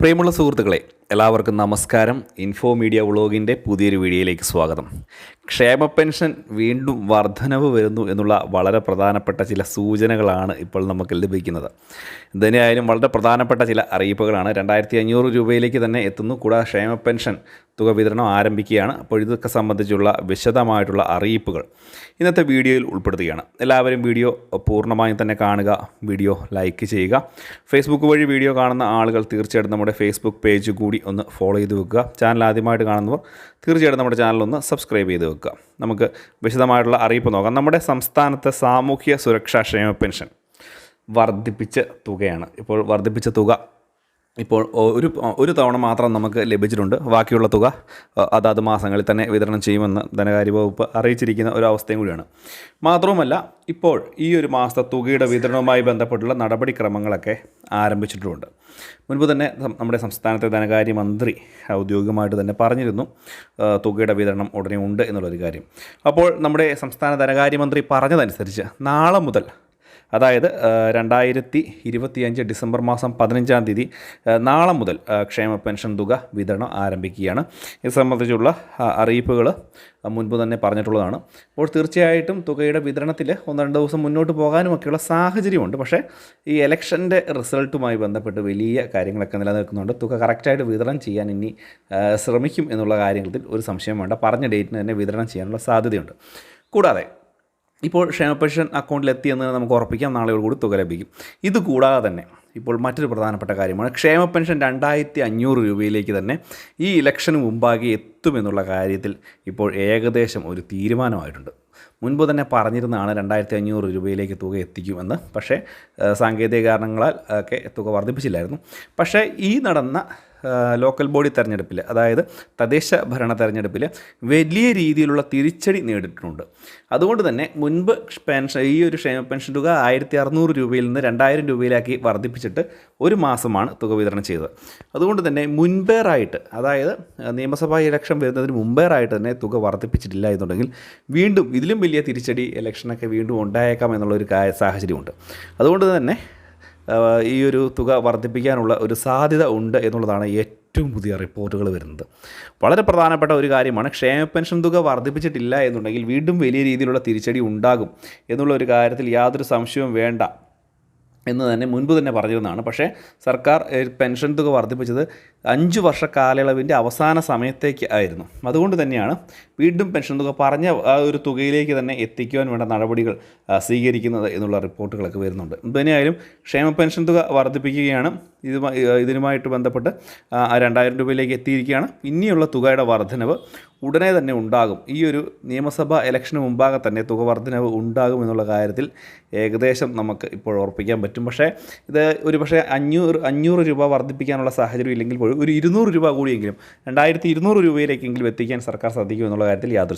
പ്രിയമുള്ള സുഹൃത്തുക്കളെ എല്ലാവർക്കും നമസ്കാരം. ഇൻഫോ മീഡിയ വ്ളോഗിന്റെ പുതിയൊരു വീഡിയോയിലേക്ക് സ്വാഗതം. ക്ഷേമ പെൻഷൻ വീണ്ടും വർധനവ് വരുന്നു എന്നുള്ള വളരെ പ്രധാനപ്പെട്ട ചില സൂചനകളാണ് ഇപ്പോൾ നമുക്ക് ലഭിക്കുന്നത്. ഇതിനായാലും വളരെ പ്രധാനപ്പെട്ട ചില അറിയിപ്പുകളാണ്. രണ്ടായിരത്തി അഞ്ഞൂറ് രൂപയിലേക്ക് തന്നെ എത്തുന്നു. കൂടാതെ ക്ഷേമ പെൻഷൻ തുക വിതരണം ആരംഭിക്കുകയാണ്. അപ്പോൾ ഇതൊക്കെ സംബന്ധിച്ചുള്ള വിശദമായിട്ടുള്ള അറിയിപ്പുകൾ ഇന്നത്തെ വീഡിയോയിൽ ഉൾപ്പെടുത്തുകയാണ്. എല്ലാവരും വീഡിയോ പൂർണമായും തന്നെ കാണുക. വീഡിയോ ലൈക്ക് ചെയ്യുക. ഫേസ്ബുക്ക് വഴി വീഡിയോ കാണുന്ന ആളുകൾ തീർച്ചയായിട്ടും നമ്മുടെ ഫേസ്ബുക്ക് പേജ് കൂടി ഒന്ന് ഫോളോ ചെയ്ത് വെക്കുക. ചാനൽ ആദ്യമായിട്ട് കാണുന്നവർ തീർച്ചയായിട്ടും നമ്മുടെ ചാനൽ ഒന്ന് സബ്സ്ക്രൈബ് ചെയ്ത് വെക്കുക. നമുക്ക് വിശദമായിട്ടുള്ള അറിയിപ്പ് നോക്കാം. നമ്മുടെ സംസ്ഥാനത്തെ സാമൂഹ്യ സുരക്ഷാ ക്ഷേമ പെൻഷൻ വർദ്ധിപ്പിച്ച തുകയാണ്. ഇപ്പോൾ വർദ്ധിപ്പിച്ച തുക ഇപ്പോൾ ഒരു ഒരു തവണ മാത്രം നമുക്ക് ലഭിച്ചിട്ടുണ്ട്. ബാക്കിയുള്ള തുക അതാത് മാസങ്ങളിൽ തന്നെ വിതരണം ചെയ്യുമെന്ന് ധനകാര്യ വകുപ്പ് അറിയിച്ചിരിക്കുന്ന ഒരു അവസ്ഥയും കൂടിയാണ്. മാത്രവുമല്ല ഇപ്പോൾ ഈ ഒരു മാസത്തെ തുകയുടെ വിതരണവുമായി ബന്ധപ്പെട്ടുള്ള നടപടിക്രമങ്ങളൊക്കെ ആരംഭിച്ചിട്ടുമുണ്ട് മുൻപ് തന്നെ നമ്മുടെ സംസ്ഥാനത്തെ ധനകാര്യ മന്ത്രി ഔദ്യോഗികമായിട്ട് തന്നെ പറഞ്ഞിരുന്നു തുകയുടെ വിതരണം ഉടനെ ഉണ്ട് എന്നുള്ളൊരു കാര്യം. അപ്പോൾ നമ്മുടെ സംസ്ഥാന ധനകാര്യമന്ത്രി പറഞ്ഞതനുസരിച്ച് നാളെ മുതൽ അതായത് രണ്ടായിരത്തി ഇരുപത്തിയഞ്ച് ഡിസംബർ മാസം പതിനഞ്ചാം തീയതി നാളെ മുതൽ ക്ഷേമ പെൻഷൻ തുക വിതരണം ആരംഭിക്കുകയാണ്. ഇത് സംബന്ധിച്ചുള്ള അറിയിപ്പുകൾ മുൻപ് തന്നെ പറഞ്ഞിട്ടുള്ളതാണ്. അപ്പോൾ തീർച്ചയായിട്ടും തുകയുടെ വിതരണത്തിൽ ഒന്ന് രണ്ട് ദിവസം മുന്നോട്ട് പോകാനുമൊക്കെയുള്ള സാഹചര്യമുണ്ട്. പക്ഷേ ഈ ഇലക്ഷന്റെ റിസൾട്ടുമായി ബന്ധപ്പെട്ട് വലിയ കാര്യങ്ങളൊക്കെ നിലനിൽക്കുന്നുണ്ട്. തുക കറക്റ്റായിട്ട് വിതരണം ചെയ്യാൻ ഇനി ശ്രമിക്കും എന്നുള്ള കാര്യത്തിൽ ഒരു സംശയം വേണ്ട. പറഞ്ഞ ഡേറ്റിന് തന്നെ വിതരണം ചെയ്യാനുള്ള സാധ്യതയുണ്ട്. കൂടാതെ ഇപ്പോൾ ക്ഷേമ പെൻഷൻ അക്കൗണ്ടിൽ എത്തിയെന്ന് നമുക്ക് ഉറപ്പിക്കാം. നാളെയോട് കൂടി തുക ലഭിക്കും. ഇത് കൂടാതെ തന്നെ ഇപ്പോൾ മറ്റൊരു പ്രധാനപ്പെട്ട കാര്യമാണ്. ക്ഷേമ പെൻഷൻ രണ്ടായിരത്തി അഞ്ഞൂറ് രൂപയിലേക്ക് തന്നെ ഈ ഇലക്ഷന് മുമ്പാകെ എത്തുമെന്നുള്ള കാര്യത്തിൽ ഇപ്പോൾ ഏകദേശം ഒരു തീരുമാനമായിട്ടുണ്ട്. മുൻപ് തന്നെ പറഞ്ഞിരുന്നതാണ് രണ്ടായിരത്തി അഞ്ഞൂറ് രൂപയിലേക്ക് തുക എത്തിക്കുമെന്ന് പക്ഷേ സാങ്കേതിക കാരണങ്ങളാൽ ഒക്കെ തുക വർദ്ധിപ്പിച്ചില്ലായിരുന്നു. പക്ഷേ ഈ നടന്ന ലോക്കൽ ബോഡി തെരഞ്ഞെടുപ്പിൽ അതായത് തദ്ദേശ ഭരണ തെരഞ്ഞെടുപ്പിൽ വലിയ രീതിയിലുള്ള തിരിച്ചടി നേടിയിട്ടുണ്ട്. അതുകൊണ്ട് തന്നെ മുൻപ് പെൻഷൻ ഈ ഒരു ക്ഷേമ പെൻഷൻ തുക ആയിരത്തി അറുന്നൂറ് രൂപയിൽ നിന്ന് രണ്ടായിരം രൂപയിലാക്കി വർദ്ധിപ്പിച്ചിട്ട് ഒരു മാസമാണ് തുക വിതരണം ചെയ്തത്. അതുകൊണ്ട് തന്നെ മുൻപേറായിട്ട് അതായത് നിയമസഭാ ഇലക്ഷൻ വരുന്നതിന് മുമ്പേറായിട്ട് തന്നെ തുക വർദ്ധിപ്പിച്ചിട്ടില്ല എന്നുണ്ടെങ്കിൽ വീണ്ടും ഇതിലും വലിയ തിരിച്ചടി ഇലക്ഷനൊക്കെ വീണ്ടും ഉണ്ടായേക്കാം എന്നുള്ളൊരു സാഹചര്യമുണ്ട്. അതുകൊണ്ട് തന്നെ ഈ ഒരു തുക വർദ്ധിപ്പിക്കാനുള്ള ഒരു സാധ്യത ഉണ്ട് എന്നുള്ളതാണ് ഏറ്റവും പുതിയ റിപ്പോർട്ടുകൾ വരുന്നത്. വളരെ പ്രധാനപ്പെട്ട ഒരു കാര്യമാണ് ക്ഷേമ പെൻഷൻ തുക വർദ്ധിപ്പിച്ചിട്ടില്ല എന്നുണ്ടെങ്കിൽ വീണ്ടും വലിയ രീതിയിലുള്ള തിരിച്ചടി ഉണ്ടാകും എന്നുള്ള ഒരു കാര്യത്തിൽ യാതൊരു സംശയവും വേണ്ട. എന്ന് തന്നെ മുൻപ് തന്നെ പറഞ്ഞിരുന്നതാണ്. പക്ഷേ സർക്കാർ പെൻഷൻ തുക വർദ്ധിപ്പിച്ചത് അഞ്ച് വർഷ കാലയളവിന്റെ അവസാന സമയത്തേക്ക് ആയിരുന്നു. അതുകൊണ്ട് തന്നെയാണ് വീണ്ടും പെൻഷൻ തുക പറഞ്ഞ ആ ഒരു തുകയിലേക്ക് തന്നെ എത്തിക്കുവാൻ വേണ്ട നടപടികൾ സ്വീകരിക്കുന്നത് എന്നുള്ള റിപ്പോർട്ടുകളൊക്കെ വരുന്നുണ്ട്. തന്നെയായാലും ക്ഷേമ പെൻഷൻ തുക വർദ്ധിപ്പിക്കുകയാണ്. ഇതുമായി ഇതിനുമായിട്ട് ബന്ധപ്പെട്ട് രണ്ടായിരം രൂപയിലേക്ക് എത്തിയിരിക്കുകയാണ്. ഇനിയുള്ള തുകയുടെ വർധനവ് ഉടനെ തന്നെ ഉണ്ടാകും. ഈ ഒരു നിയമസഭാ ഇലക്ഷന് മുമ്പാകെ തന്നെ തുക വർധനവ് ഉണ്ടാകും എന്നുള്ള കാര്യത്തിൽ ഏകദേശം നമുക്ക് ഇപ്പോൾ ഉറപ്പിക്കാൻ പറ്റും. പക്ഷേ ഇത് ഒരു പക്ഷേ അഞ്ഞൂറ് അഞ്ഞൂറ് രൂപ വർദ്ധിപ്പിക്കാനുള്ള സാഹചര്യം ഇല്ലെങ്കിൽ പോലും ഒരു ഇരുന്നൂറ് രൂപ കൂടിയെങ്കിലും രണ്ടായിരത്തി ഇരുന്നൂറ് രൂപയിലേക്കെങ്കിലും എത്തിക്കാൻ സർക്കാർ സാധിക്കും എന്നുള്ള കാര്യത്തിൽ യാതൊരു